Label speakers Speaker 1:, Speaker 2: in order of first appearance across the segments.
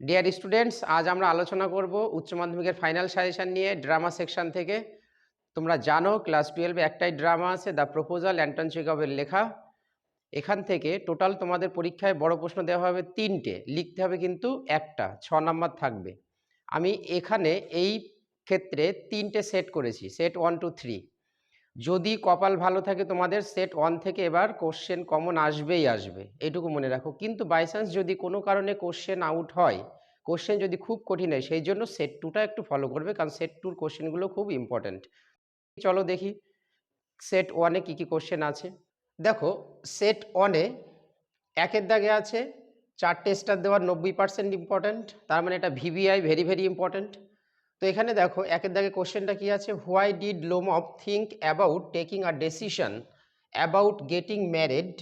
Speaker 1: Dear students আজ আমরা আলোচনা করব উচ্চ মাধ্যমিকের ফাইনাল সাজেশন নিয়ে ড্রামা সেকশন থেকে। তোমরা জানো ক্লাস টুয়েলভে একটাই ড্রামা আছে দ্য প্রপোজাল অ্যান্টন চেকবের লেখা। এখান থেকে টোটাল তোমাদের পরীক্ষায় বড় প্রশ্ন দেওয়া হবে তিনটে, লিখতে হবে কিন্তু একটা, ছ নাম্বার থাকবে। আমি এখানে এই ক্ষেত্রে তিনটে সেট করেছি সেট ওয়ান টু থ্রি যদি কপাল ভালো থাকে তোমাদের সেট ওয়ান থেকে এবার কোশ্চেন কমন আসবেই আসবে। এটুকু মনে রাখো। কিন্তু বাইচান্স যদি কোনো কারণে কোশ্চেন আউট হয় কোশ্চেন যদি খুব কঠিন হয়, সেই জন্য সেট টুটা একটু ফলো করবে, কারণ সেট টুর কোশ্চেনগুলো খুব ইম্পর্ট্যান্ট চলো দেখি সেট ওয়ানে কী কী কোশ্চেন আছে? দেখো সেট ওয়ানে একের দাগে আছে, চারটে স্টার দেওয়ার নব্বই পার্সেন্ট ইম্পর্ট্যান্ট তার মানে এটা ভিভিআই ভেরি ভেরি ইম্পর্ট্যান্ট তো এখানে দেখো, একের দাগে কোশ্চেনটা কি আছে? Why did Lom Lomov think about taking a decision about getting married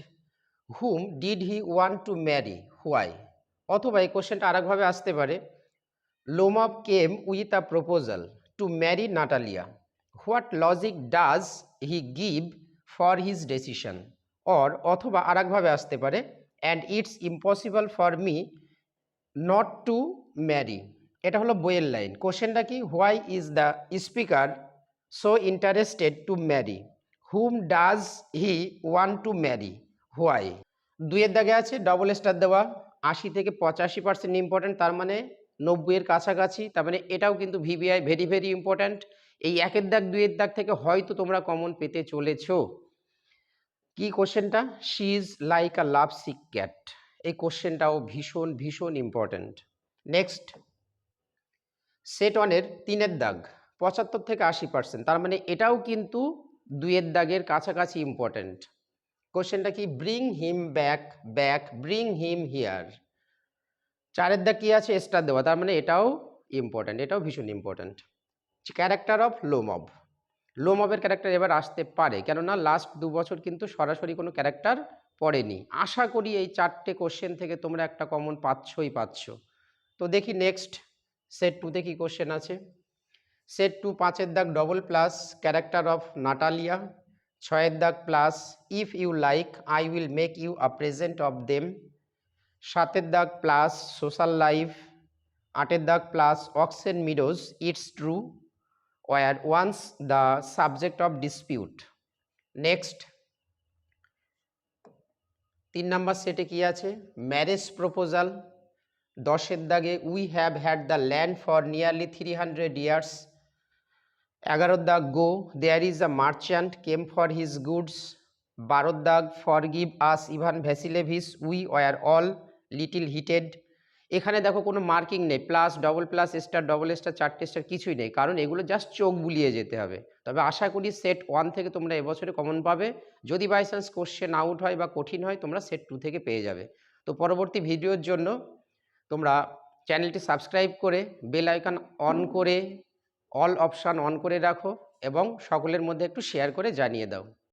Speaker 1: hmm did he want to marry why অথবা এই কোশ্চেনটা আরেকভাবে আসতে পারে। Lomov came with a proposal to marry Natalia what logic does he give for his decision or অথবা আরেকভাবে আসতে পারে and it's impossible for me not to marry এটা হলো বইয়ের লাইন। কোশ্চেনটা কি? Why is the speaker so interested to marry hmm does he want to marry why দুইয়ের দাগে আছে ডবল স্টার দেওয়া। আশি থেকে পঁচাশি পার্সেন্ট ইম্পর্ট্যান্ট তার মানে নব্বইয়ের কাছাকাছি। তার মানে এটাও কিন্তু ভিভিআই ভেরি ভেরি ইম্পর্ট্যান্ট এই একের দাগ, দুইয়ের দাগ থেকে হয়তো তোমরা কমন পেতে চলেছ। কি কোশ্চেনটা she is like a love sick cat এই কোশ্চেনটাও ভীষণ ভীষণ ইম্পর্ট্যান্ট নেক্সট সেট ওয়ানের তিনের দাগ, পঁচাত্তর থেকে আশি পার্সেন্ট তার মানে এটাও কিন্তু দুইয়ের দাগের কাছাকাছি ইম্পর্ট্যান্ট কোশ্চেনটা কি? Bring him back back bring him here চারের দাগ কি আছে? স্টার দেওয়া। তার মানে এটাও ইম্পর্ট্যান্ট এটাও ভীষণ ইম্পর্ট্যান্ট ক্যারেক্টার অফ লোমব লোমবের ক্যারেক্টার এবার আসতে পারে, কেননা লাস্ট দু বছর কিন্তু সরাসরি কোনো ক্যারেক্টার পড়েনি। আশা করি এই চারটে কোশ্চেন থেকে তোমরা একটা কমন পাচ্ছই পাচ্ছ। তো দেখি নেক্সট সেট টুতে কি কোশ্চেন আছে? সেট টু পাঁচের দাগ double plus character of Natalia ছয়ের দাগ plus if you like I will make you a present of them সাতের দাগ প্লাস সোশ্যাল লাইফ আটের দাগ plus Oxen Meadows it's true were once the subject of dispute next তিন number সেটে কি আছে? ম্যারেজ প্রপোজাল দশের দাগে we have had the land for nearly three hundred years এগারোর দাগ go there is a merchant came for his goods বারোর দাগ forgive us Ivan Vasilevich we were all little heated এখানে দেখো কোনো মার্কিং নেই plus double plus star double star চারটে star কিছুই নেই, কারণ এগুলো জাস্ট চোখ বুলিয়ে যেতে হবে। তবে আশা করি সেট ওয়ান থেকে তোমরা এবছরে কমন পাবে। যদি বাই চান্স কোশ্চেন আউট হয় বা কঠিন হয়, তোমরা সেট টু থেকে পেয়ে যাবে। তো পরবর্তী ভিডিওর জন্য তোমরা চ্যানেলটি সাবস্ক্রাইব করে বেল আইকন অন করে অল অপশান অন করে রাখো এবং সকলের মধ্যে একটু শেয়ার করে জানিয়ে দাও।